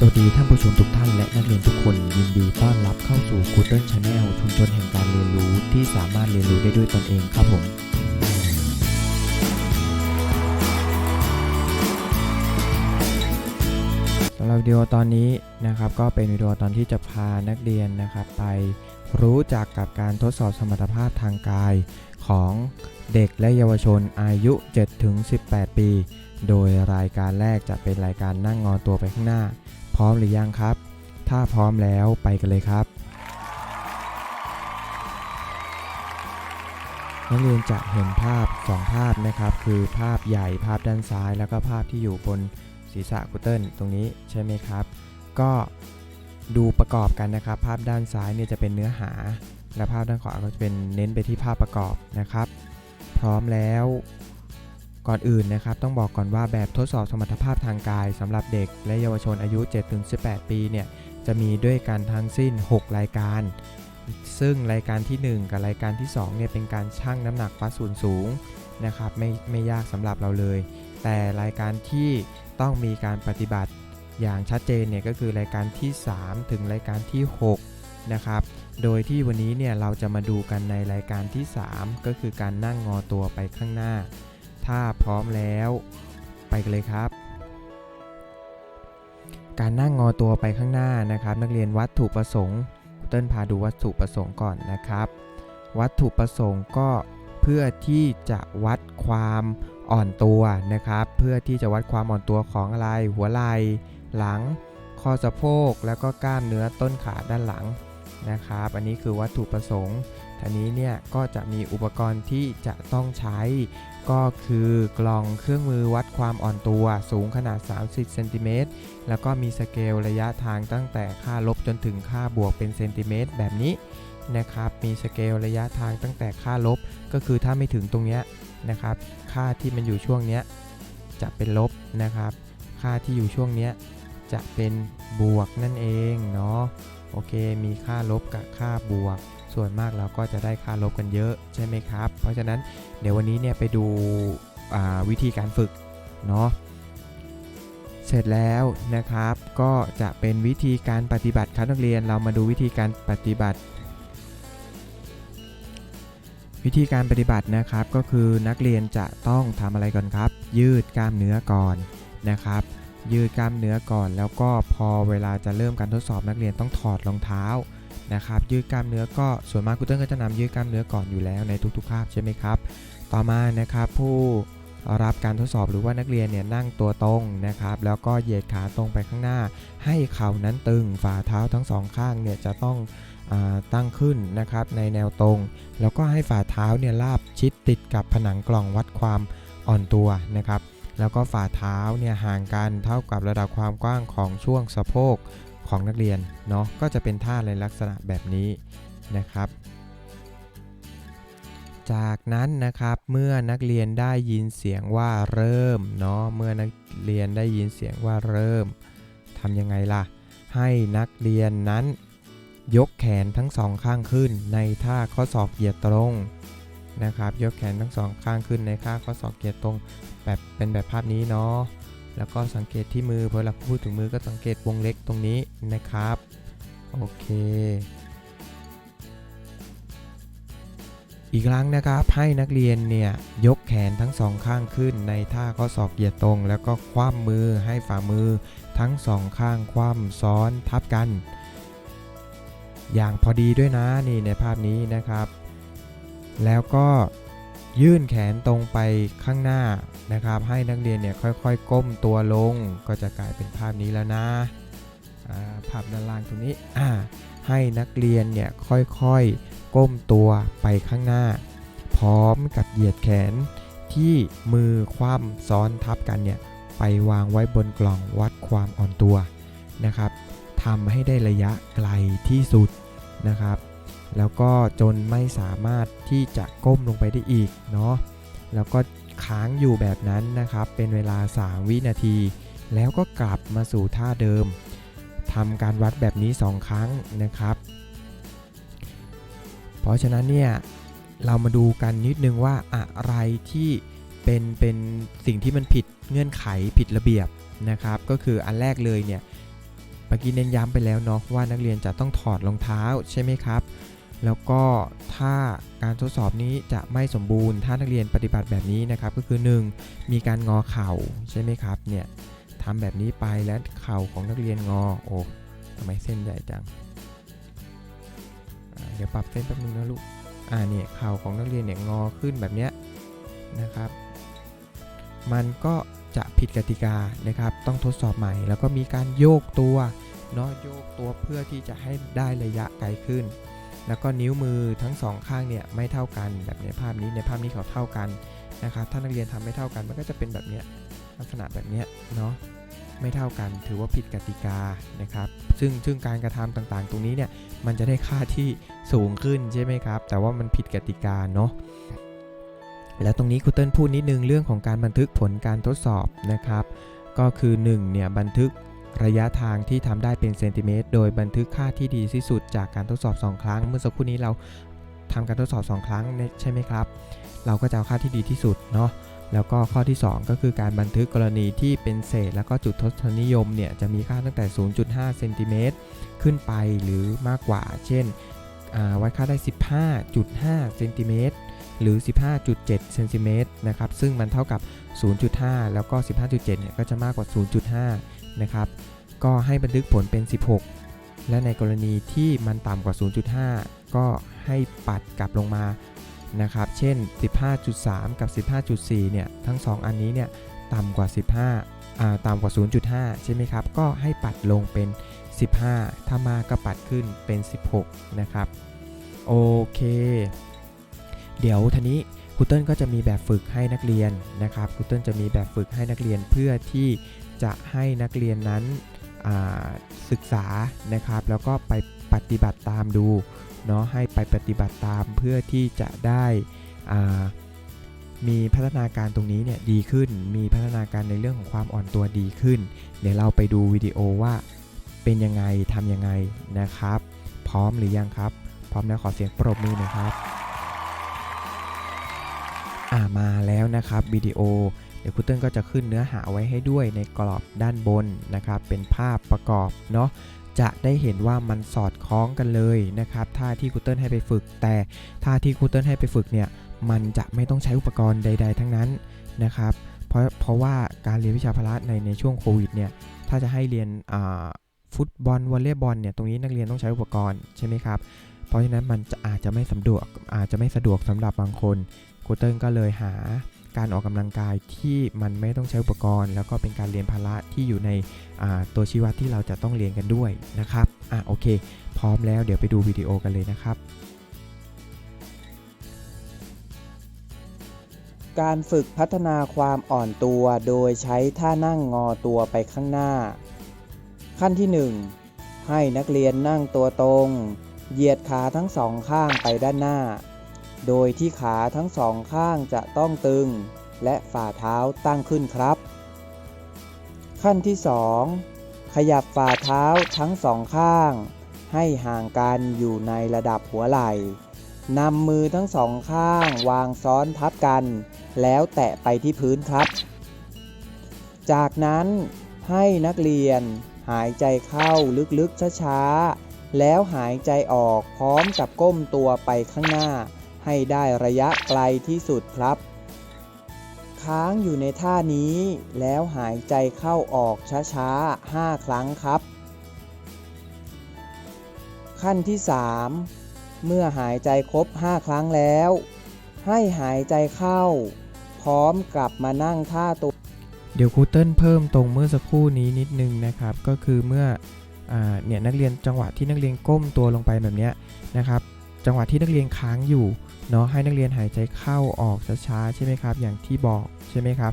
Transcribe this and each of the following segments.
สวัสดีท่านผู้ชมทุกท่านและนักเรียนทุกคนยินดีต้อนรับเข้าสู่ Google Channel ชุมชนแห่งการเรียนรู้ที่สามารถเรียนรู้ได้ด้วยตนเองครับผม สำหรับวิดีโอตอนนี้นะครับก็เป็นวิดีโอตอนที่จะพานักเรียนนะครับไปรู้จักกับการทดสอบสมรรถภาพทางกายของเด็กและเยาวชนอายุ 7-18 ปี โดยรายการแรกจะเป็นรายการนั่งงอตัวไปข้างหน้า พร้อมหรือยังครับ ถ้าพร้อมแล้วไปกันเลยครับ นักเรียนจะเห็นภาพ 2 ภาพนะครับ คือภาพใหญ่ภาพด้านซ้าย แล้วก็ภาพที่อยู่บนศีรษะคุเติ้ลตรงนี้ใช่ไหมครับ ก็ดูประกอบกันนะครับ ภาพด้านซ้ายเนี่ยจะเป็นเนื้อหา และภาพด้านขวาก็จะเป็นเน้นไปที่ภาพประกอบนะครับ พร้อมแล้ว ก่อนอื่นนะครับต้องบอกก่อนว่าแบบทดสอบสมรรถภาพทางกายสำหรับเด็กและเยาวชนอายุ 7-18 ปีเนี่ยจะมีด้วยกันทั้งสิ้น 6 รายการ ซึ่งรายการทีหนึ่1 กับรายการที่ 2เนี่ยเป็นการชั่งน้ำหนักวัดส่วนสูงนะครับไม่ไม่ยากสำหรับเราเลย แต่รายการที่ต้องมีการปฏิบัติอย่างชัดเจนเนี่ยก็คือรายการที่ 3 ถึงรายการที่ 6 นะครับ โดยที่วันนี้เนี่ยเราจะมาดูกันในรายการที่ 3 ก็คือการนั่งงอตัวไปข้างหน้า ถ้าพร้อมแล้ว ไปกันเลยครับ การนั่งงอตัวไปข้างหน้านะครับ นักเรียนวัตถุประสงค์ครูเติ้ลพาดูวัตถุประสงค์ก่อนนะครับ วัตถุประสงค์ก็เพื่อที่จะวัดความอ่อนตัวนะครับ เพื่อที่จะวัดความอ่อนตัวของอะไรหัวไหล่หลัง ข้อสะโพกแล้วก็กล้ามเนื้อต้นขาด้านหลัง นะครับ อันนี้คือวัตถุประสงค์ทีนี้เนี่ยก็จะมีอุปกรณ์ที่จะต้องใช้ ก็คือกล่องเครื่องมือวัดความอ่อนตัวสูงขนาด 30เซนติเมตรแล้วก็มีสเกลระยะทางตั้งแต่ค่าลบจนถึงค่าบวกเป็นเซนติเมตรแบบนี้นะครับ มีสเกลระยะทางตั้งแต่ค่าลบ ก็คือถ้าไม่ถึงตรงเนี้ยนะครับ ค่าที่มันอยู่ช่วงเนี้ยจะเป็นลบนะครับ ค่าที่อยู่ช่วงเนี้ยจะเป็นบวกนั่นเองเนาะ โอเค มีค่าลบกับค่าบวก ส่วนมากเราก็จะได้ค่าลบกันเยอะใช่ไหมครับ เพราะฉะนั้นเดี๋ยววันนี้เนี่ยไปดูวิธีการฝึกเนาะเสร็จแล้วนะครับ ก็จะเป็นวิธีการปฏิบัติครับนักเรียนเรามาดูวิธีการปฏิบัติ วิธีการปฏิบัตินะครับก็คือนักเรียนจะต้องทำอะไรก่อนครับ ยืดกล้ามเนื้อก่อนนะครับ ยืดกล้ามเนื้อก่อน แล้วก็พอเวลาจะเริ่มการทดสอบนักเรียนต้องถอดรองเท้านะครับยืดกล้ามเนื้อก็ส่วนมากครูเติ้ลก็จะนำยืดกล้ามเนื้อก่อนอยู่แล้วในทุกๆคาบใช่ไหมครับ ต่อมานะครับผู้รับการทดสอบหรือว่านักเรียนเนี่ยนั่งตัวตรงนะครับ แล้วก็เหยียดขาตรงไปข้างหน้า ให้เข่านั้นตึงฝ่าเท้าทั้งสองข้างเนี่ยจะต้องตั้งขึ้นนะครับในแนวตรง แล้วก็ให้ฝ่าเท้าเนี่ยลาบชิดติดกับผนังกล่องวัดความอ่อนตัวนะครับ แล้วก็ฝ่าเท้าเนี่ยห่างกันเท่ากับระดับความกว้างของช่วงสะโพกของนักเรียนเนาะก็จะเป็นท่าในลักษณะแบบนี้นะครับ จากนั้นนะครับเมื่อนักเรียนได้ยินเสียงว่าเริ่มเนาะเมื่อนักเรียนได้ยินเสียงว่าเริ่มทำยังไงล่ะ ให้นักเรียนนั้น ยกแขนทั้งสองข้างขึ้นในท่าข้อศอกเหยียดตรง นะครับ ยกแขนทั้งสองข้างขึ้นในท่าข้อศอกเหยียดตรงแบบเป็นแบบภาพนี้เนาะแล้วก็สังเกตที่มือพอเราพูดถึงมือก็สังเกตวงเล็กตรงนี้นะครับ โอเค อีกครั้งนะครับให้นักเรียนเนี่ยยกแขนทั้งสองข้างขึ้นในท่าข้อศอกเหยียดตรง แล้วก็คว่ำมือให้ฝ่ามือทั้งสองข้างคว่ำซ้อนทับกัน อย่างพอดีด้วยนะนี่ในภาพนี้นะครับ แล้วก็ยื่นแขนตรงไปข้างหน้านะครับ ให้นักเรียนเนี่ยค่อยๆ ก้มตัวลง ก็จะกลายเป็นภาพนี้แล้วนะภาพด้านล่างตรงนี้ให้นักเรียนเนี่ยค่อยๆ ก้มตัวไปข้างหน้า พร้อมกับเหยียดแขนที่มือคว่ำซ้อนทับกันเนี่ยไปวางไว้บนกล่องวัดความอ่อนตัวนะครับทำให้ได้ระยะไกลที่สุดนะครับ แล้วก็จนไม่สามารถที่จะก้มลงไปได้อีกเนาะแล้วก็ค้างอยู่แบบนั้นนะครับ เป็นเวลา 3 วินาที แล้วก็กลับมาสู่ท่าเดิมทำการวัดแบบนี้ 2 ครั้งนะครับ เพราะฉะนั้นเนี่ยเรามาดูกันนิดนึงว่าอะไรที่เป็นเป็นสิ่งที่มันผิดเงื่อนไขผิดระเบียบนะครับ ก็คืออันแรกเลยเนี่ยเมื่อกี้เน้นย้ำไปแล้วเนาะว่านักเรียนจะต้องถอดรองเท้าใช่ไหมครับ แล้วก็ถ้าการทดสอบนี้จะไม่สมบูรณ์ ถ้านักเรียนปฏิบัติแบบนี้นะครับ ก็คือ 1. มีการงอเข่าใช่ไหมครับ เนี่ยทำแบบนี้ไปแล้วเข่าของนักเรียนงอ โอ้ทำไมเส้นใหญ่จัง เดี๋ยวปรับเส้นแป๊บนึงนะลูก อ่าเนี่ยเข่าของนักเรียนเนี่ยงอขึ้นแบบเนี้ยนะครับ มันก็จะผิดกติกานะครับ ต้องทดสอบใหม่ แล้วก็มีการโยกตัวเนาะโยกตัวเพื่อที่จะให้ได้ระยะไกลขึ้น แล้วก็นิ้วมือทั้งสองข้างเนี่ยไม่เท่ากันแบบในภาพนี้ในภาพนี้เขาเท่ากันนะครับถ้านักเรียนทำไม่เท่ากันมันก็จะเป็นแบบเนี้ยลักษณะแบบเนี้ยเนาะไม่เท่ากันถือว่าผิดกติกานะครับซึ่งซึ่งการกระทำต่างๆ ตรงนี้เนี่ยมันจะได้ค่าที่สูงขึ้นใช่ไหมครับ แต่ว่ามันผิดกติกาเนาะแล้วตรงนี้ครูเติ้ลพูดนิดนึงเรื่องของการบันทึกผลการทดสอบนะครับ ก็คือ1เนี่ยบันทึก ระยะทางที่ทำได้เป็นเซนติเมตรโดยบันทึกค่าที่ดีที่สุดจากการทดสอบ 2 ครั้ง เมื่อสักครู่นี้เราทำการทดสอบ 2 ครั้งใช่ไหมครับ เราก็จะเอาค่าที่ดีที่สุดเนาะแล้วก็ข้อที่ 2 ก็คือการบันทึกกรณีที่เป็นเศษ แล้วก็จุดทศนิยมเนี่ยจะมีค่าตั้งแต่ 0.5 เซนติเมตรขึ้นไปหรือมากกว่า เช่นวัดค่าได้ 15.5 เซนติเมตรหรือ 15.7 เซนติเมตรนะครับ ซึ่งมันเท่ากับ 0.5 แล้วก็ 15.7 เนี่ยก็จะมากกว่า 0.5 นะครับ ก็ให้บันทึกผลเป็น 16 และในกรณีที่มันต่ำกว่า 0.5 ก็ให้ปัดกลับลงมานะครับ เช่น 15.3 กับ 15.4 เนี่ย ทั้ง 2 อันนี้เนี่ยต่ำกว่า 15อ่าต่ำกว่า 0.5 ใช่ไหมครับ ก็ให้ปัดลงเป็น 15 ถ้ามาก็ปัดขึ้นเป็น 16 นะครับ โอเค เดี๋ยวทีนี้ครูเติ้ลก็จะมีแบบฝึกให้นักเรียนนะครับครูเติ้ลจะมีแบบฝึกให้นักเรียนเพื่อที่ จะให้นักเรียนนั้นศึกษานะครับ แล้วก็ไปปฏิบัติตามดูเนาะให้ไปปฏิบัติตามเพื่อที่จะได้มีพัฒนาการตรงนี้เนี่ยดีขึ้น มีพัฒนาการในเรื่องของความอ่อนตัวดีขึ้น เดี๋ยวเราไปดูวิดีโอว่าเป็นยังไงทำยังไงนะครับ พร้อมหรือยังครับ พร้อมแล้วขอเสียงปรบมือหน่อยครับ อ่ามาแล้วนะครับวิดีโอ ดี๋ยวครูเติ้ลก็จะขึ้นเนื้อหาไว้ให้ด้วยในกรอบด้านบนนะครับ เป็นภาพประกอบเนาะจะได้เห็นว่ามันสอดคล้องกันเลยนะครับท่าที่ครูเติ้ลให้ไปฝึก แต่ท่าที่ครูเติ้ลให้ไปฝึกเนี่ยมันจะไม่ต้องใช้อุปกรณ์ใด ๆ ทั้งนั้นนะครับ เพราะเพราะว่าการเรียนวิชาพละในในช่วงโควิดเนี่ยถ้าจะให้เรียนฟุตบอลวอลเลย์บอลเนี่ยตรงนี้นักเรียนต้องใช้อุปกรณ์ใช่ไหมครับเพราะฉะนั้นมันจะอาจจะไม่สะดวกอาจจะไม่สะดวกสำหรับบางคนครูเติ้ลก็เลยหา การออกกำลังกายที่มันไม่ต้องใช้อุปกรณ์ แล้วก็เป็นการเรียนพละที่อยู่ในตัวชี้วัดที่เราจะต้องเรียนกันด้วยนะครับอะโอเค พร้อมแล้วเดี๋ยวไปดูวิดีโอกันเลยนะครับ การฝึกพัฒนาความอ่อนตัวโดยใช้ท่านั่งงอตัวไปข้างหน้า ขั้นที่ 1 ให้นักเรียนนั่งตัวตรง เหยียดขาทั้งสองข้างไปด้านหน้า โดยที่ขาทั้งสองข้างจะต้องตึง และฝ่าเท้าตั้งขึ้นครับ ขั้นที่ 2 ขยับฝ่าเท้าทั้งสองข้าง ให้ห่างกันอยู่ในระดับหัวไหล่นำมือทั้งสองข้างวางซ้อนทับกัน แล้วแตะไปที่พื้นครับ จากนั้นให้นักเรียนหายใจเข้าลึกๆช้าๆ แล้วหายใจออกพร้อมกับก้มตัวไปข้างหน้า ให้ได้ระยะไกลที่สุดครับ ค้างอยู่ในท่านี้แล้วหายใจเข้าออกช้าๆ 5 ครั้งครับ ขั้นที่ 3 เมื่อหายใจครบ 5 ครั้งแล้ว ให้หายใจเข้า พร้อมกลับมานั่งท่าตัวเดี๋ยวครูเติ้ลเพิ่มตรงเมื่อสักครู่นี้นิดนึงนะครับ ก็คือเมื่ออเนี่ยนักเรียนจังหวะที่นักเรียนก้มตัวลงไปแบบนี้นะครับ จังหวะที่นักเรียนค้างอยู่เนาะให้นักเรียนหายใจเข้าออกช้าๆใช่ไหมครับ อย่างที่บอกใช่ไหมครับ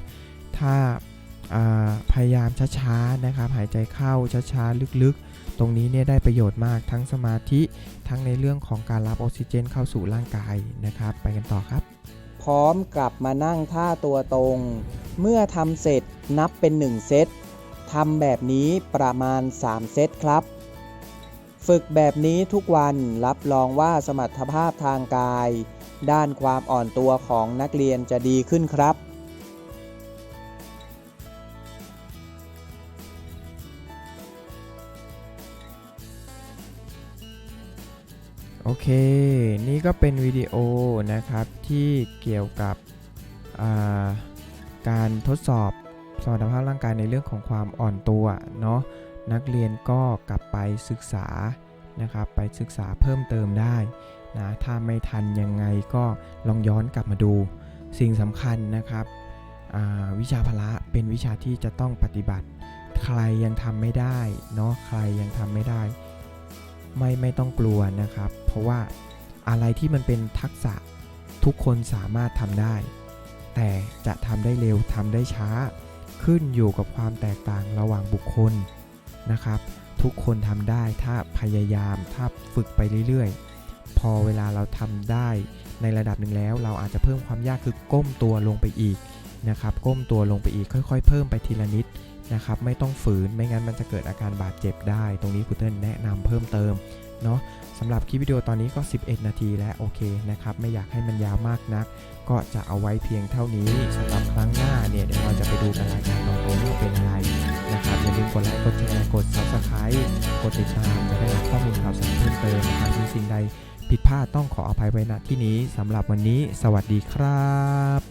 ถ้าพยายามช้าๆนะครับ หายใจเข้าช้าๆลึกๆ ตรงนี้เนี่ยได้ประโยชน์มากทั้งสมาธิทั้งในเรื่องของการรับออกซิเจนเข้าสู่ร่างกายนะครับ ไปกันต่อครับ พร้อมกลับมานั่งท่าตัวตรง เมื่อทำเสร็จนับเป็น 1 เซตทำแบบนี้ประมาณ 3 เซตครับ ฝึกแบบนี้ทุกวันรับรองว่าสมรรถภาพทางกาย ด้านความอ่อนตัวของนักเรียนจะดีขึ้นครับโอเค นี่ก็เป็นวิดีโอนะครับที่เกี่ยวกับาการทดสอบสมรรถภาพร่างกายในเรื่องของความอ่อนตัวเนาะนักเรียนก็กลับ ไปศึกษานะครับไปศึกษาเพิ่มเติมได้นะถ้าไม่ทันยังไงก็ลองย้อนกลับมาดู สิ่งสำคัญนะครับวิชาพละเป็นวิชาที่จะต้องปฏิบัติ ใครยังทำไม่ได้เนาะใครยังทำไม่ได้ ไม่ไม่ต้องกลัวนะครับ เพราะว่าอะไรที่มันเป็นทักษะทุกคนสามารถทำได้ แต่จะทำได้เร็วทำได้ช้า ขึ้นอยู่กับความแตกต่างระหว่างบุคคลนะครับ ทุกคนทำได้ถ้าพยายามถ้าฝึกไปเรื่อยๆ พอเวลาเราทำได้ในระดับหนึ่งแล้ว เราอาจจะเพิ่มความยากคือก้มตัวลงไปอีกนะครับ ก้มตัวลงไปอีกค่อย ๆ เพิ่มไปทีละนิดนะครับ ไม่ต้องฝืนไม่งั้นมันจะเกิดอาการบาดเจ็บได้ ตรงนี้ครูเติ้ลแนะนำเพิ่มเติมเนาะสำหรับคลิปวิดีโอตอนนี้ก็ 11 นาทีแล้วโอเคนะครับ ไม่อยากให้มันยาวมากนัก ก็จะเอาไว้เพียงเท่านี้สำหรับครั้งหน้าเนี่ยเดี๋ยวเราจะไปดูกันรายการต่อไปว่าเป็นอะไร นะครับอย่าลืมกดไลค์กดแชร์กด subscribe กดติดตามจะได้รับข้อมูลข่าวสารเพิ่มเติมนะครับมีสิ่งใดผิดพลาดต้องขออภัยไว้ณที่นี้สำหรับวันนี้ สวัสดีครับ